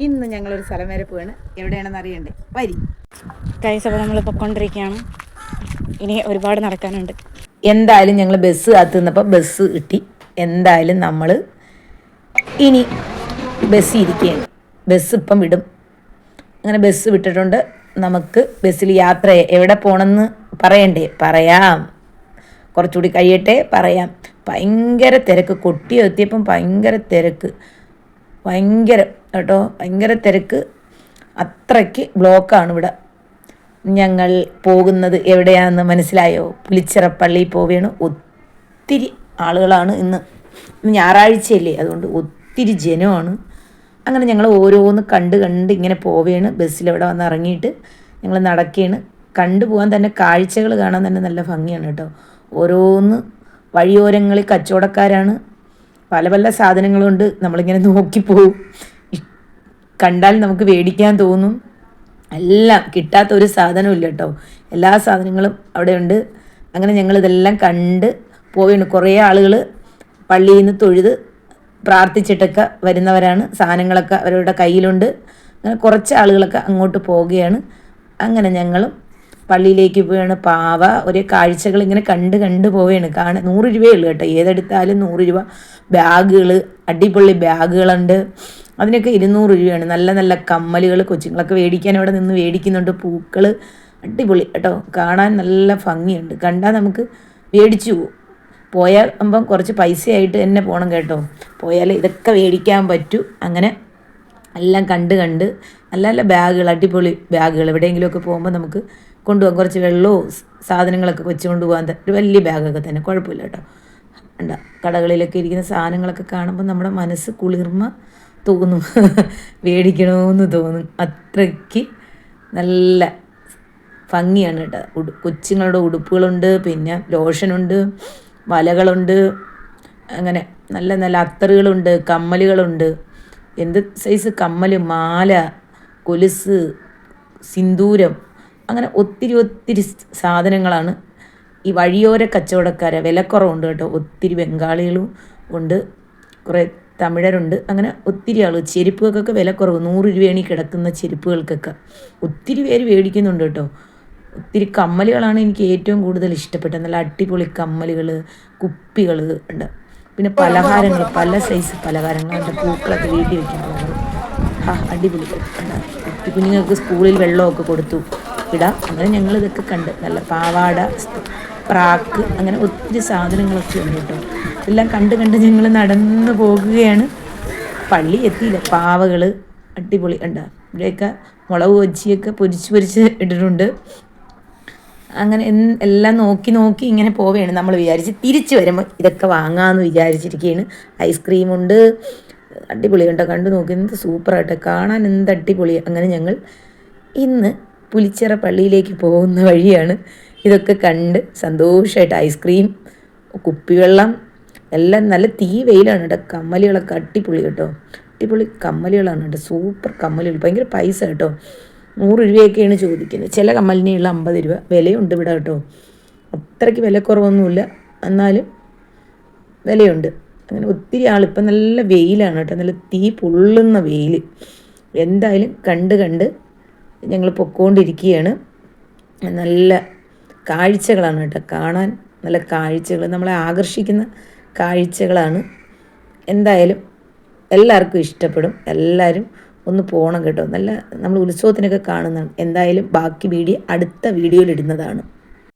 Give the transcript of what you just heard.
ഇന്ന് ഞങ്ങളൊരു സ്ഥലം വരെ പോവാണ്. എവിടെയാണെന്ന് അറിയണ്ടേ? വരി. കൈസ് അപ്പോൾ നമ്മൾ പൊക്കൊണ്ടിരിക്കുകയാണ് ഇനി ഒരുപാട് നടക്കാനുണ്ട്. എന്തായാലും ഞങ്ങൾ ബസ് കാത്തു നിന്നപ്പോൾ ബസ് കിട്ടി. എന്തായാലും നമ്മൾ ഇനി ബസ് ഇരിക്കുകയാണ്. ബസ് ഇപ്പം വിടും. അങ്ങനെ ബസ് വിട്ടിട്ടുണ്ട്. നമുക്ക് ബസ്സിൽ യാത്ര എവിടെ പോകണമെന്ന് പറയണ്ടേ? പറയാം. കുറച്ചുകൂടി കഴിയട്ടെ? പറയാം. ഭയങ്കര തിരക്ക്. കൊട്ടി എത്തിയപ്പം ഭയങ്കര തിരക്ക്. ഭയങ്കര കേട്ടോ ഭയങ്കര തിരക്ക്. അത്രയ്ക്ക് ബ്ലോക്കാണ് ഇവിടെ. ഞങ്ങൾ പോകുന്നത് എവിടെയാണെന്ന് മനസ്സിലായോ? പുലിച്ചിറ പള്ളിയിൽ പോവുകയാണ് ഒത്തിരി ആളുകളാണ് ഇന്ന്. ഞായറാഴ്ചയല്ലേ അതുകൊണ്ട് ഒത്തിരി ജനമാണ്. അങ്ങനെ ഞങ്ങൾ ഓരോന്ന് കണ്ട് കണ്ട് ഇങ്ങനെ പോവുകയാണ് ബസ്സിൽ ഇവിടെ വന്ന് ഇറങ്ങിയിട്ട് ഞങ്ങൾ നടക്കുകയാണ് കണ്ടു പോകാൻ തന്നെ കാഴ്ചകൾ കാണാൻ തന്നെ നല്ല ഭംഗിയാണ് കേട്ടോ. ഓരോന്ന് വഴിയോരങ്ങളിൽ കച്ചവടക്കാരാണ്. പല പല സാധനങ്ങളുണ്ട്. നമ്മളിങ്ങനെ നോക്കിപ്പോവും കണ്ടാൽ നമുക്ക് മേടിക്കാൻ തോന്നും. എല്ലാം കിട്ടാത്ത ഒരു സാധനവും ഇല്ല കേട്ടോ. എല്ലാ സാധനങ്ങളും അവിടെ ഉണ്ട് അങ്ങനെ ഞങ്ങൾ ഇതെല്ലാം കണ്ട് പോവുകയാണ് കുറേ ആളുകൾ പള്ളിയിൽ നിന്ന് തൊഴുത് പ്രാർത്ഥിച്ചിട്ടൊക്കെ വരുന്നവരാണ്. സാധനങ്ങളൊക്കെ അവരുടെ കയ്യിലുണ്ട്. അങ്ങനെ കുറച്ച് ആളുകളൊക്കെ അങ്ങോട്ട് പോവുകയാണ്. അങ്ങനെ ഞങ്ങളും പള്ളിയിലേക്ക് പോവുകയാണ് പാവ ഒരേ കാഴ്ചകൾ ഇങ്ങനെ കണ്ട് കണ്ട് പോവുകയാണ് കാണാൻ നൂറ് രൂപയേ ഉള്ളൂ കേട്ടോ. ഏതെടുത്താലും നൂറ് രൂപ. ബാഗുകൾ അടിപൊളി ബാഗുകളുണ്ട്. അതിനൊക്കെ ഇരുന്നൂറ് രൂപയാണ്. നല്ല നല്ല കമ്മലുകൾ കൊച്ചുങ്ങളൊക്കെ മേടിക്കാൻ അവിടെ നിന്ന് മേടിക്കുന്നുണ്ട്. പൂക്കൾ അടിപൊളി കേട്ടോ. കാണാൻ നല്ല ഭംഗിയുണ്ട്. കണ്ടാൽ നമുക്ക് മേടിച്ചു പോകും പോയാൽ ആകുമ്പം കുറച്ച് പൈസയായിട്ട് തന്നെ പോകണം കേട്ടോ. പോയാൽ ഇതൊക്കെ മേടിക്കാൻ പറ്റൂ. അങ്ങനെ എല്ലാം കണ്ട് കണ്ട് നല്ല നല്ല ബാഗുകൾ അടിപൊളി ബാഗുകൾ. എവിടെയെങ്കിലുമൊക്കെ പോകുമ്പോൾ നമുക്ക് കൊണ്ടുപോകാം. കുറച്ച് വെള്ളവും സാധനങ്ങളൊക്കെ വെച്ച് കൊണ്ടുപോകാൻ ഒരു വലിയ ബാഗൊക്കെ തന്നെ. കുഴപ്പമില്ല കേട്ടോ. കണ്ട കടകളിലൊക്കെ ഇരിക്കുന്ന സാധനങ്ങളൊക്കെ കാണുമ്പോൾ നമ്മുടെ മനസ്സ് കുളിർമ തോന്നും. മേടിക്കണമെന്ന് തോന്നും. അത്രയ്ക്ക് നല്ല ഭംഗിയാണ് കേട്ടോ. ഉടു കൊച്ചുങ്ങളുടെ ഉടുപ്പുകളുണ്ട് പിന്നെ ലോഷനുണ്ട് വലകളുണ്ട് അങ്ങനെ നല്ല നല്ല അത്തറുകളുണ്ട് കമ്മലുകളുണ്ട്. എന്ത് സൈസ് കമ്മൽ മാല കൊലുസ് സിന്ദൂരം അങ്ങനെ ഒത്തിരി ഒത്തിരി സാധനങ്ങളാണ്. ഈ വഴിയോര കച്ചവടക്കാരെ വിലക്കുറവുണ്ട് കേട്ടോ. ഒത്തിരി ബംഗാളികളും ഉണ്ട് കുറേ തമിഴരുണ്ട്. അങ്ങനെ ഒത്തിരി ആൾ ചെരുപ്പുകൾക്കൊക്കെ വിലക്കുറവ് നൂറ് രൂപയാണ് ഈ കിടക്കുന്ന ചെരുപ്പുകൾക്കൊക്കെ. ഒത്തിരി പേര് മേടിക്കുന്നുണ്ട് കേട്ടോ. ഒത്തിരി കമ്മലുകളാണ് എനിക്ക് ഏറ്റവും കൂടുതൽ ഇഷ്ടപ്പെട്ടത്. നല്ല അടിപൊളി കമ്മലുകൾ കുപ്പികൾ ഉണ്ട്. പിന്നെ പലഹാരങ്ങൾ പല സൈസ് പലഹാരങ്ങൾ അതിന്റെ പൂക്കളൊക്കെ വീട്ടിൽ വെക്കുന്നത് ആ അടിപൊളി. കുട്ടി കുഞ്ഞുങ്ങൾക്ക് സ്കൂളിൽ വെള്ളമൊക്കെ കൊടുത്തു. ഇടാം. അങ്ങനെ ഞങ്ങൾ ഇതൊക്കെ കണ്ട്. നല്ല പാവാട പ്രാക്ക് അങ്ങനെ ഒത്തിരി സാധനങ്ങളൊക്കെ ഉണ്ട് കേട്ടോ. എല്ലാം കണ്ട് കണ്ട് ഞങ്ങൾ നടന്നു പോകുകയാണ്. പള്ളി എത്തിയില്ല. പാവകൾ അടിപൊളി. ഉണ്ട് ഇവിടെയൊക്കെ മുളക് കൊച്ചിയൊക്കെ പൊരിച്ച് പൊരിച്ച് ഇട്ടിട്ടുണ്ട്. അങ്ങനെ എല്ലാം നോക്കി നോക്കി ഇങ്ങനെ പോവുകയാണ് നമ്മൾ വിചാരിച്ച് തിരിച്ചു വരുമ്പോൾ ഇതൊക്കെ വാങ്ങാമെന്ന് വിചാരിച്ചിരിക്കുകയാണ് ഐസ്ക്രീമുണ്ട് അടിപൊളി കണ്ടോ? കണ്ടു നോക്കി. എന്ത് സൂപ്പറായിട്ട് കാണാൻ എന്ത് അടിപൊളി. അങ്ങനെ ഞങ്ങൾ ഇന്ന് പുലിച്ചിറ പള്ളിയിലേക്ക് പോകുന്ന വഴിയാണ്. ഇതൊക്കെ കണ്ട് സന്തോഷമായിട്ട് ഐസ്ക്രീം കുപ്പിവെള്ളം എല്ലാം നല്ല തീ വെയിലാണ് കേട്ടോ. കമ്മലുകളൊക്കെ അടിപൊളി കേട്ടോ. അടിപൊളി കമ്മലുകളാണ് കേട്ടോ. സൂപ്പർ കമ്മലുകൾ. ഭയങ്കര പൈസ കേട്ടോ. നൂറ് രൂപയൊക്കെയാണ് ചോദിക്കുന്നത്. ചില കമ്മലിനുള്ള അമ്പത് രൂപ. വിലയുണ്ട് ഇവിടെ കേട്ടോ. അത്രയ്ക്ക് വിലക്കുറവൊന്നുമില്ല. എന്നാലും വിലയുണ്ട്. അങ്ങനെ ഒത്തിരി ആൾ ഇപ്പം നല്ല വെയിലാണ് കേട്ടോ. നല്ല തീ പൊള്ളുന്ന വെയിൽ എന്തായാലും കണ്ട് കണ്ട് ഞങ്ങൾ പൊക്കോണ്ടിരിക്കുകയാണ്. നല്ല കാഴ്ചകളാണ് കേട്ടോ. കാണാൻ നല്ല കാഴ്ചകൾ. നമ്മളെ ആകർഷിക്കുന്ന കാഴ്ചകളാണ്. എന്തായാലും എല്ലാവർക്കും ഇഷ്ടപ്പെടും. എല്ലാവരും ഒന്ന് പോകണം കേട്ടോ. നല്ല നമ്മൾ ഉത്സവത്തിനൊക്കെ കാണുന്നതാണ് എന്തായാലും ബാക്കി വീഡിയോ അടുത്ത വീഡിയോയിൽ ഇടുന്നതാണ്.